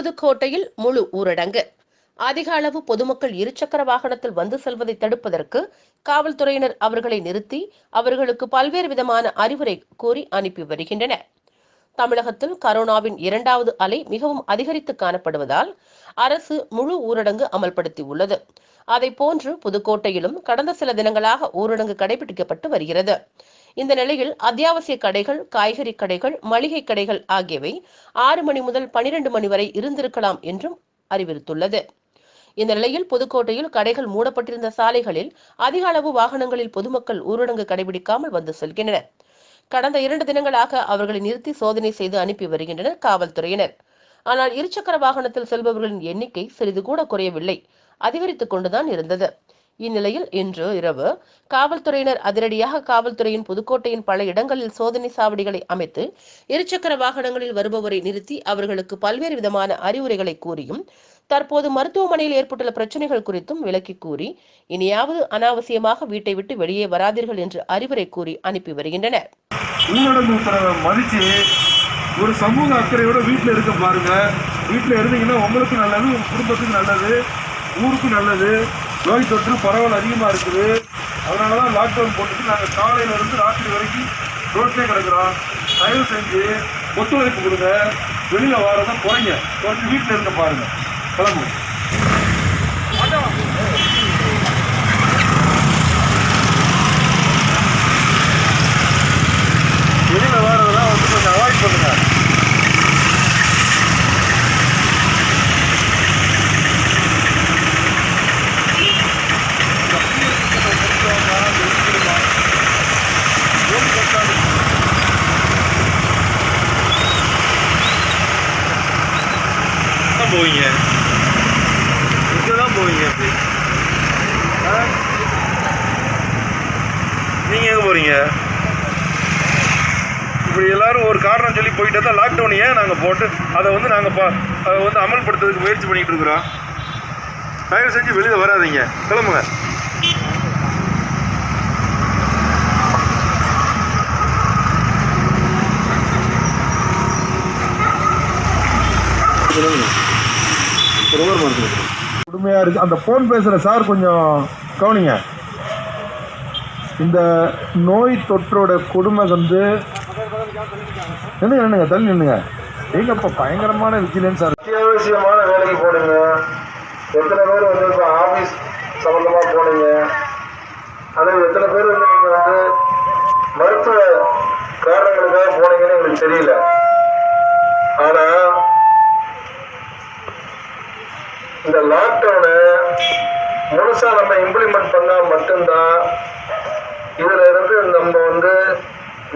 புதுக்கோட்டையில் முழு ஊரடங்கு. அதிக அளவு பொதுமக்கள் இருசக்கர வாகனத்தில் வந்து செல்வதை தடுப்பதற்கு காவல்துறையினர் அவர்களை நிறுத்தி அவர்களுக்கு பல்வேறு விதமான அறிவுரை கூறி அனுப்பி வருகின்றனர். தமிழகத்தில் கரோனாவின் இரண்டாவது அலை மிகவும் அதிகரித்து காணப்படுவதால் அரசு முழு ஊரடங்கு அமல்படுத்தி உள்ளது போன்று புதுக்கோட்டையிலும் கடந்த சில தினங்களாக ஊரடங்கு கடைபிடிக்கப்பட்டு வருகிறது. இந்த நிலையில் அத்தியாவசிய கடைகள் காய்கறி கடைகள் மளிகை கடைகள் ஆகியவை ஆறு மணி முதல் பனிரெண்டு மணி வரை இருந்திருக்கலாம் என்றும் அறிவித்துள்ளது. இந்த நிலையில் புதுக்கோட்டையில் கடைகள் மூடப்பட்டிருந்த சாலைகளில் அதிக அளவு வாகனங்களில் பொதுமக்கள் ஊரடங்கு கடைபிடிக்காமல் வந்து செல்கின்றனர். கடந்த இரண்டு தினங்களாக அவர்களை நிறுத்தி சோதனை செய்து அனுப்பி வருகின்றனர் காவல்துறையினர். ஆனால் இருசக்கர வாகனத்தில் செல்பவர்களின் எண்ணிக்கை சிறிது கூட குறையவில்லை. அதிகரித்துக் கொண்டுதான் இருந்தது. இந்நிலையில் இன்று இரவு காவல்துறையினர் அதிரடியாக காவல்துறையின் புதுக்கோட்டையின் பல இடங்களில் சோதனை சாவடிகளை அமைத்து இருசக்கர வாகனங்களில் வருபவரை நிறுத்தி அவர்களுக்கு பல்வேறு விதமான அறிவுரைகளை கூறியும் தற்போது மருத்துவமனையில் ஏற்பட்டுள்ள பிரச்சனைகள் குறித்தும் விளக்கி கூறி இனியாவது அனாவசியமாக வீட்டை விட்டு வெளியே வராதீர்கள் என்று அறிவுரை கூறி அனுப்பி வருகின்றனர். ஊரடங்கு உத்தரவை மதித்து ஒரு சமூக அக்கறையோட வீட்டில் இருக்க பாருங்க. வீட்டில் இருந்தீங்கன்னா உங்களுக்கு நல்லது உங்க குடும்பத்துக்கு நல்லது ஊருக்கு நல்லது. நோய் தொற்று பரவல் அதிகமாக இருக்குது. அதனால தான் லாக்டவுன் போட்டுட்டு நாங்கள் காலையிலேருந்து ராத்திரி வரைக்கும் ரோட்லேயே கிடக்குறோம். தயவு செஞ்சு ஒத்துழைப்பு கொடுங்க. வெளியில் வாரதை குறைங்க. குறைஞ்சி வீட்டில் இருக்க பாருங்கள் கிளம்புங்க வெளியில் வரதெல்லாம் வந்து கொஞ்சம் அவாய்ட் பண்ணுங்க தான் போவீங்க? இங்கே தான் போவீங்க அப்படி. ஆ? எங்கே போகிறீங்க இப்படி எல்லாரும் ஒரு காரணம் சொல்லி போயிட்டு தான் லாக்டவுன் ஏன் நாங்கள் போட்டு அதை வந்து நாங்கள் பா அதை வந்து அமல்படுத்துறதுக்கு முயற்சி பண்ணிகிட்டு இருக்கிறோம். தயவு செஞ்சு வெளியில் வராதீங்க. கிளம்புங்க. கொடுமையாக இருக்குது அந்த ஃபோன் பேசுகிற சார் கொஞ்சம் கவனிங்க. இந்த நோய் தொற்றோட கொடுமை வந்து நின்னுங்க நின்னுங்க தள்ளி நின்னுங்க எங்க இப்போ பயங்கரமான விஜிலன்ஸ் சார் அத்தியாவசியமான வேலைக்கு போனீங்க. எத்தனை பேர் வந்து இப்போ ஆஃபீஸ் சம்மந்தமாக போனீங்க? ஆனால் எத்தனை பேர் வந்து நீங்கள் வந்து மருத்துவ காரணங்களுக்காக போனீங்கன்னு எங்களுக்கு தெரியல ஆனால் இந்த லாக்டவுனை முழுசா நம்ம இம்ப்ளிமெண்ட் பண்ணா மட்டும்தான் இதுல இருந்து நம்ம வந்து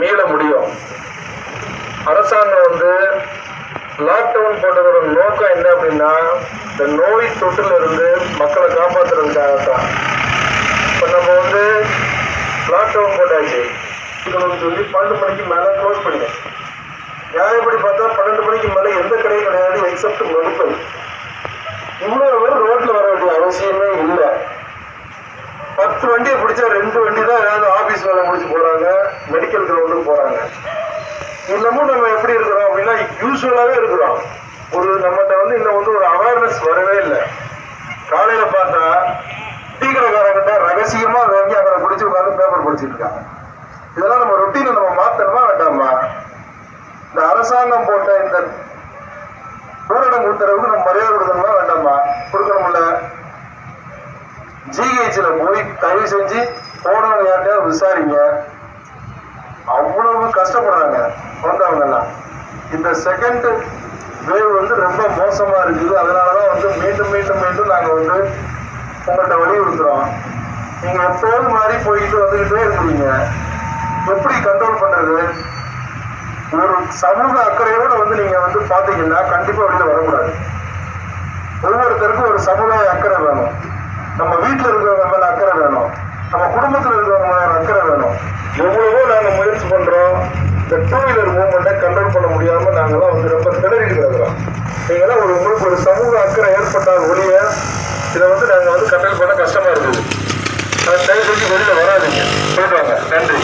மீள முடியும். அரசாங்கம் வந்து லாக்டவுன் போட்டதோட நோக்கம் என்ன அப்படின்னா இந்த நோய் தொற்றுல இருந்து மக்களை காப்பாற்றுறதுக்காக தான் இப்போ நம்ம வந்து லாக்டவுன் போட்டாச்சு. சொல்லி பன்னெண்டு மணிக்கு மேலே க்ளோஸ் பண்ணிட்டேன் நியாயப்படி பார்த்தா பன்னெண்டு மணிக்கு மேலே எந்த கடையும் கிடையாது எக்ஸப்ட் மெடிக்கல் வண்டியை ரெண்டு வண்டி தான் ஏதாவது ஆபீஸ் வேலை முடிச்சு போறாங்க மெடிக்கல் கிரவுண்டுக்கு போறாங்க. இன்னமும் நம்ம எப்படி இருக்கிறோம் அப்படின்னா யூஸ்வலாவே இருக்கிறோம். ஒரு நம்மகிட்ட வந்து இன்னும் வந்து ஒரு அவேர்னஸ் வரவே இல்லை. காலையில பார்த்தா டீக்கடைக்காரங்கிட்ட ரகசியமா வாங்கி அவரை பிடிச்சி உட்காந்து பேப்பர் படிச்சுட்டு இருக்காங்க இதெல்லாம் நம்ம ரொட்டீனை நம்ம மாத்தணுமா வேண்டாமா? இந்த அரசாங்கம் போட்ட இந்த ஊரடங்கு உத்தரவுக்கு நம்ம ஜிஹெச்ல போய் தயவு செஞ்சு போனவங்க யார்கிட்டயாவது விசாரிங்க. அவ்வளவு கஷ்டப்படுறாங்க வந்தவங்க எல்லாம் இந்த செகண்ட் வேவ் வந்து ரொம்ப மோசமா இருக்குது. அதனாலதான் வந்து மீண்டும் மீண்டும் மீண்டும் நாங்க வந்து உங்கள்கிட்ட வலியுறுத்துறோம். நீங்க எப்போது மாதிரி போயிட்டு வந்துகிட்டே இருக்கிறீங்க எப்படி கண்ட்ரோல் பண்றது? ஒரு சமூக அக்கறையோட வந்து நீங்க வந்து பாத்தீங்கன்னா கண்டிப்பா வெளியில வரக்கூடாது. ஒவ்வொருத்தருக்கும் ஒரு சமுதாய அக்கறை வேணும். நம்ம வீட்டுல இருக்கிறவங்க மேல அக்கறை வேணும். நம்ம குடும்பத்துல இருக்கிறவங்க மேல அக்கறை வேணும். எவ்வளவோ நாங்க முயற்சி பண்றோம். இந்த டூ வீலர் மூவ்மெண்ட்டை கண்ட்ரோல் பண்ண முடியாம நாங்கெல்லாம் வந்து ரொம்ப திணறிட்டு கிடக்குறோம் நீங்களாம் ஒரு உங்களுக்கு ஒரு சமூக அக்கறை ஏற்பட்டால் ஒழிய இதை வந்து நாங்க வந்து கண்ட்ரோல் பண்ண கஷ்டமா இருக்குது. தயவு செஞ்சு வெளியில வராதீங்க. சொல்கிறாங்க நன்றி.